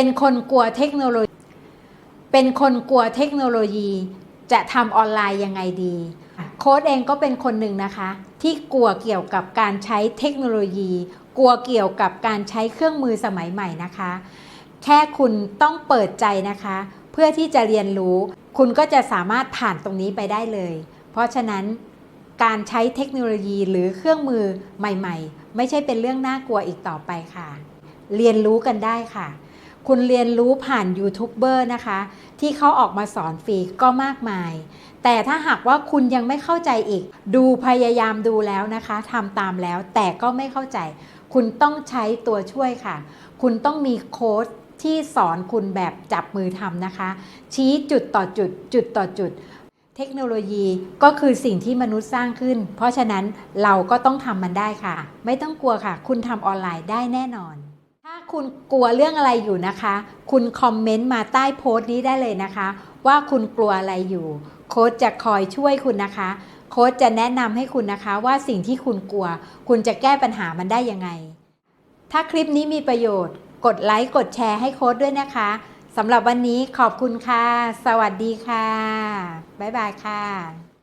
เป็นคนกลัวเทคโนโลยี เป็นคนกลัวเทคโนโลยี จะทำออนไลน์ยังไงดี โค้ดเองก็เป็นคนหนึ่งนะคะ ที่กลัวเกี่ยวกับการใช้เทคโนโลยี กลัวเกี่ยวกับการใช้เครื่องมือสมัยใหม่นะคะ แค่คุณต้องเปิดใจนะคะ เพื่อที่จะเรียนรู้ คุณก็จะสามารถผ่านตรงนี้ไปได้เลย เพราะฉะนั้นการใช้เทคโนโลยีหรือเครื่องมือใหม่ ๆ ไม่ใช่เป็นเรื่องน่ากลัวอีกต่อไปค่ะ เรียนรู้กันได้ค่ะ คุณเรียนรู้ผ่านยูทูบเบอร์นะคะ ที่เขาออกมาสอนฟรีก็มากมาย แต่ถ้าหากว่าคุณยังไม่เข้าใจอีก ดูพยายามดูแล้วนะคะทำตามแล้วแต่ก็ไม่เข้าใจ คุณต้องใช้ตัวช่วยค่ะ คุณต้องมีโค้ดที่สอนคุณแบบจับมือทำนะคะ ชี้จุดต่อจุด จุดต่อจุด เทคโนโลยีก็คือสิ่งที่มนุษย์สร้างขึ้น เพราะฉะนั้นเราก็ต้องทำมันได้ค่ะ ไม่ต้องกลัวค่ะ คุณทำออนไลน์ได้แน่นอน คุณกลัวเรื่องอะไรอยู่นะคะ คุณคอมเมนต์มาใต้โพสต์นี้ได้เลยนะคะ ว่าคุณกลัวอะไรอยู่ โค้ชจะคอยช่วยคุณนะคะ โค้ชจะแนะนำให้คุณนะคะว่าสิ่งที่คุณกลัว คุณจะแก้ปัญหามันได้ยังไง ถ้าคลิปนี้มีประโยชน์ กดไลค์กดแชร์ให้โค้ดด้วยนะคะสำหรับวันนี้ขอบคุณค่ะ สวัสดีค่ะ บ๊ายบายค่ะ